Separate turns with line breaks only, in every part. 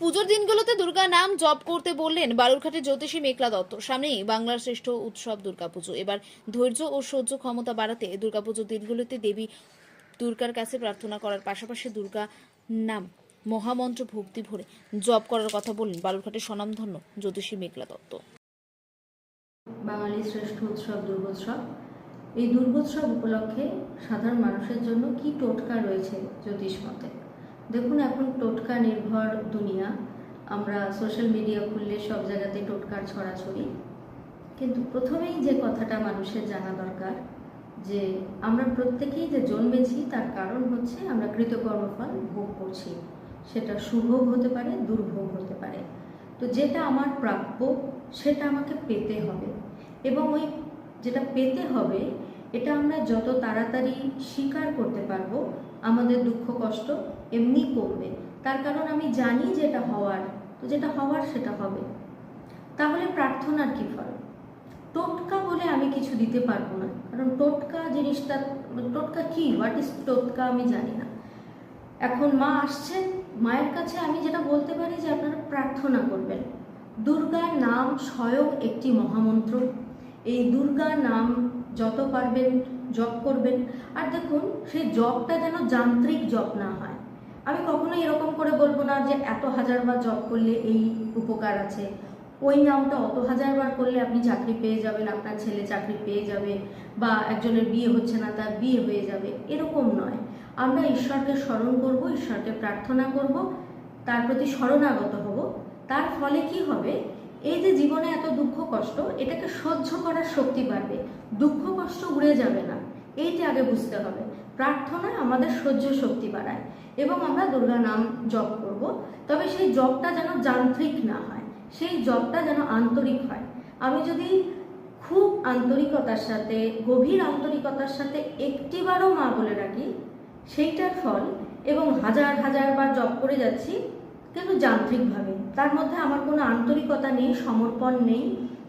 পুজোর দিনগুলোতে দুর্গা নাম জপ করতে বললেন বালুরঘাটের জ্যোতিষী মেঘলা দত্ত। সামনেই বাংলার শ্রেষ্ঠ উৎসব দুর্গাপুজো। এবার ধৈর্য ও সহ্য ক্ষমতা বাড়াতে দুর্গাপুজোর দিনগুলোতে দেবী দুর্গার কাছে প্রার্থনা করার পাশাপাশি দুর্গা নাম মহামন্ত্র ভক্তি ভরে জপ করার কথা বললেন বালুরঘাটের স্বনামধন্য জ্যোতিষী মেঘলা দত্ত।
বাঙালির শ্রেষ্ঠ উৎসব দুর্গোৎসব। এই দুর্গোৎসব উপলক্ষে সাধারণ মানুষের জন্য কি টোটকা রয়েছে জ্যোতিষ মতে? দেখুন, এখন টোটকা নির্ভর দুনিয়া। আমরা সোশ্যাল মিডিয়া খুললে সব জায়গাতে টোটকার ছড়াছড়ি। কিন্তু প্রথমেই যে কথাটা মানুষের জানা দরকার, যে আমরা প্রত্যেকেই যে জন্মেছি, তার কারণ হচ্ছে আমরা কৃতকর্মফল ভোগ করছি। সেটা শুভোগ হতে পারে, দুর্ভোগ হতে পারে। তো যেটা আমার প্রাপ্য, সেটা আমাকে পেতে হবে। এবং ওই যেটা পেতে হবে, এটা আমরা যত তাড়াতাড়ি স্বীকার করতে পারব, আমাদের দুঃখ, কষ্ট এমনি কমবে তার কারণ আমি জানি যেটা হওয়ার, তো যেটা হওয়ার সেটা হবে। তাহলে প্রার্থনার কি ফল? টোটকা বলে আমি কিছু দিতে পারব না। কারণ টোটকা জিনিসটা, টোটকা কি? হোয়াট ইজ টোটকা আমি জানি না। এখন মা আসছেন মায়ের কাছে আমি যেটা বলতে পারি যে আপনারা প্রার্থনা করবেন। দুর্গার নাম স্বয়ং একটি মহামন্ত্র। এই দুর্গা নাম যত পারবেন, জপ করবেন। আর দেখুন সেই জপটা যেন যান্ত্রিক জপ না হয়। আমি কখনোই এরকম করে বলব না যে এত হাজারবার জব করলে এই উপকার আছে। ওই নামটা অত হাজারবার করলে আপনি চাকরি পেয়ে যাবেন, আপনার ছেলে চাকরি পেয়ে যাবে বা একজনের বিয়ে হচ্ছে না, তার বিয়ে হয়ে যাবে, এরকম নয়। আমরা ঈশ্বরকে স্মরণ করব, ঈশ্বরকে প্রার্থনা করব, তার প্রতি শরণাগত হব। তার ফলে কি হবে? এই যে জীবনে এত দুঃখ কষ্ট, এটাকে সহ্য করার শক্তি বাড়বে। দুঃখ কষ্ট উড়ে যাবে না। এইটা আগে বুঝতে হবে। প্রার্থনা আমাদের সহ্য শক্তি বাড়ায় এবং আমরা দুর্গা নাম জপ করব। তবে সেই জপটা যেন যান্ত্রিক না হয়, সেই জপটা যেন আন্তরিক হয়। আমি যদি খুব আন্তরিকতার সাথে, গভীর আন্তরিকতার সাথে একটিবারও মা বলে রাখি, সেইটার ফল এবং হাজার হাজার বার জপ করে যাচ্ছি, কিন্তু যান্ত্রিকভাবে। তার মধ্যে আমার কোনো আন্তরিকতা নেই, সমর্পণ নেই,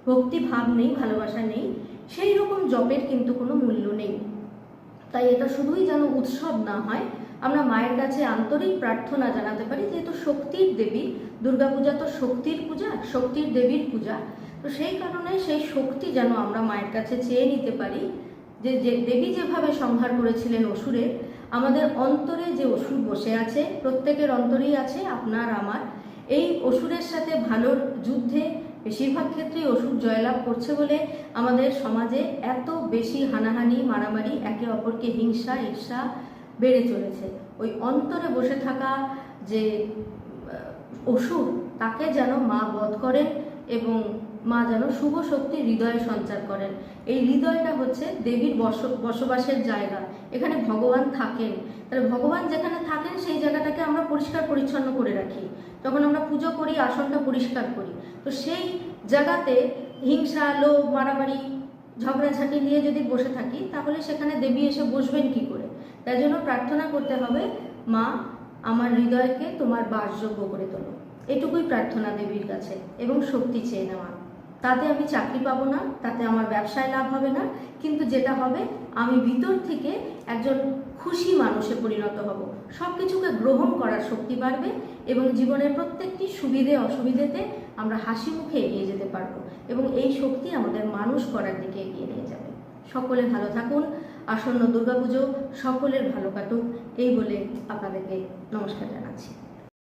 ভক্তিভাব নেই, ভালোবাসা নেই সেই রকম জপের কিন্তু কোনো মূল্য নেই। তাই এটা শুধুই যেন উৎসব না হয়, আমরা মায়ের কাছে আন্তরিক প্রার্থনা জানাতে পারি যেহেতু শক্তির দেবী, দুর্গাপূজা তো শক্তির পূজা, শক্তির দেবীর পূজা। তো সেই কারণে সেই শক্তি যেন আমরা মায়ের কাছে চেয়ে নিতে পারি, যে যে দেবী যেভাবে সংহার করেছিলেন অসুরের, আমাদের অন্তরে যে অসুর বসে আছে, প্রত্যেকের অন্তরেই আছে আপনার, আমার। এই অসুরের সাথে ভালোর যুদ্ধে বেশিরভাগ ক্ষেত্রেই অসুর জয়লাভ করছে বলে আমাদের সমাজে এত বেশি হানাহানি, মারামারি, একে অপরকে হিংসা, ঈর্ষা বেড়ে চলেছে। ওই অন্তরে বসে থাকা যে অসুর, তাকে যেন মা বধ করেন এবং মা যেন শুভ শক্তি হৃদয়ে সঞ্চার করেন। এই হৃদয়টা হচ্ছে দেবীর বস বসবাসের জায়গা। এখানে ভগবান থাকেন। তাহলে ভগবান যেখানে থাকেন, সেই জায়গাটাকে আমরা পরিষ্কার পরিচ্ছন্ন করে রাখি। যখন আমরা পুজো করি, আসনটা পরিষ্কার করি। তো সেই জায়গাতে হিংসা, লোভ, মারামারি, ঝগড়াঝাঁটি নিয়ে যদি বসে থাকি, তাহলে সেখানে দেবী এসে বসবেন কি করে? তাই জন্য প্রার্থনা করতে হবে, মা, আমার হৃদয়কে তোমার বাসযোগ্য করে তোলো। এটুকুই প্রার্থনা দেবীর কাছে এবং শক্তি চেয়ে নেওয়া। তাতে আমি চাকরি পাবো না, তাতে আমার ব্যবসায় লাভ হবে না, কিন্তু যেটা হবে, আমি ভিতর থেকে একজন খুশি মানুষে পরিণত হব। সব কিছুকে গ্রহণ করার শক্তি বাড়বে এবং জীবনের প্রত্যেকটি সুবিধে অসুবিধেতে আমরা হাসি মুখে এগিয়ে যেতে পারব এবং এই শক্তি আমাদের মানুষ করার দিকে এগিয়ে নিয়ে যাবে। সকলে ভালো থাকুন, আসন্ন দুর্গাপুজো সকলের ভালো কাটুক, এই বলে আপনাদেরকে নমস্কার জানাচ্ছি।